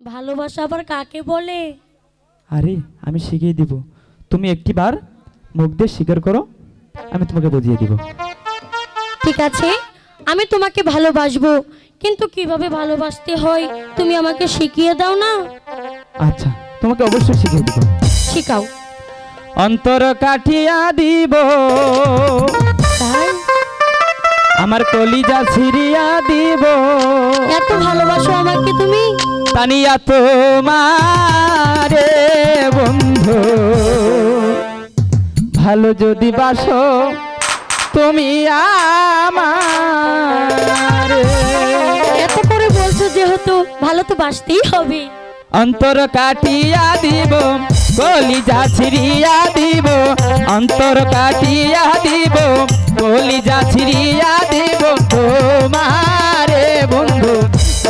ভালোবাসা আবার কাকে বলে? আরে আমি শিখিয়ে দিব। তুমি একটি বার মুখ দিয়ে স্বীকার করো আমি তোমাকে বুঝিয়ে দিব। ঠিক আছে আমি তোমাকে ভালোবাসবো কিন্তু কীভাবে ভালোবাসতে হয় তুমি আমাকে শিখিয়ে দাও না? আচ্ছা তোমাকে অবশ্যই শিখিয়ে দিব। শিখাও। অন্তর কাঠিয়া দিব। তাই? আমার কলিজা ছিড়িয়া দিব। এত ভালোবাসো আমাকে তুমি? তানিয়া তোমারে বন্ধু। ভালো যদি বাসো তুমি আমার। এত করে বলছো যেহেতু ভালো তো বাসতেই হবে। অন্তর কাটিয়া দিব কলিজা ছিড়িয়া দিব। অন্তর কাটিয়া দিব কলিজা ছিড়িয়া দিব তোমারে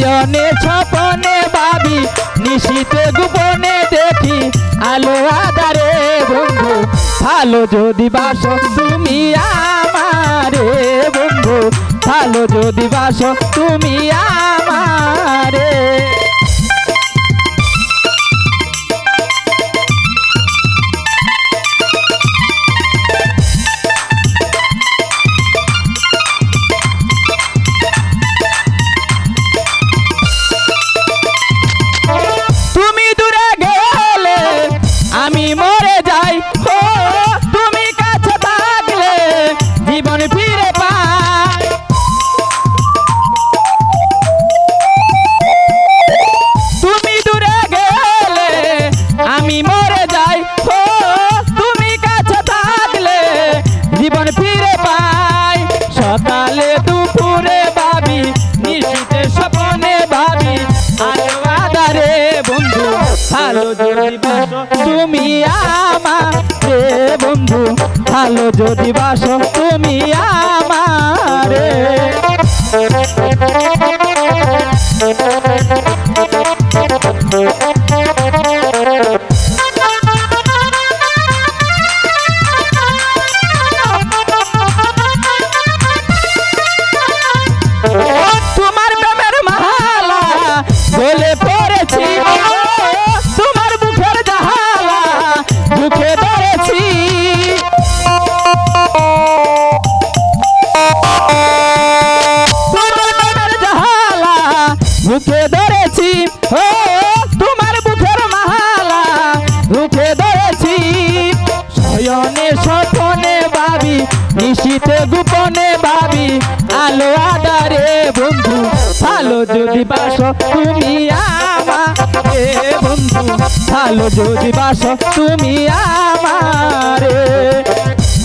শয়নে ছপনে ভাবি, নিশীতে গোপনে দেখি আলো আদারে বন্ধু। ভালো যদি বাসো তুমি আমারে বন্ধু, ভালো যদি বাসো তুমি আমারে ভালো যদি বাসো তুমি আমারে। বন্ধু ভালো যদি বাসো তুমি আমারে। বুকে ধরেছি, ও, তোমার বুকের মালা বুকে ধরেছি। শয়নে স্বপনে ভাবি, নিশীতে গোপনে ভাবি, আলো আদারে বন্ধু, ভালো যদি বাসো তুমি আমারে। বন্ধু, ভালো যদি বাসো তুমি আমারে।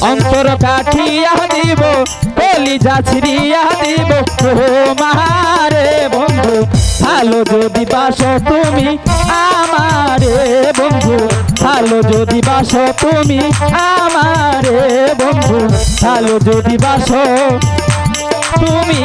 অন্তর কাঠিয়া দিব, কলিজা ছিড়িয়া দিব। মারে বন্ধু, ভালো যদি বাসো তুমি আমারে বন্ধু, ভালো যদি বাসো তুমি আমারে বন্ধু, ভালো যদি বাসো তুমি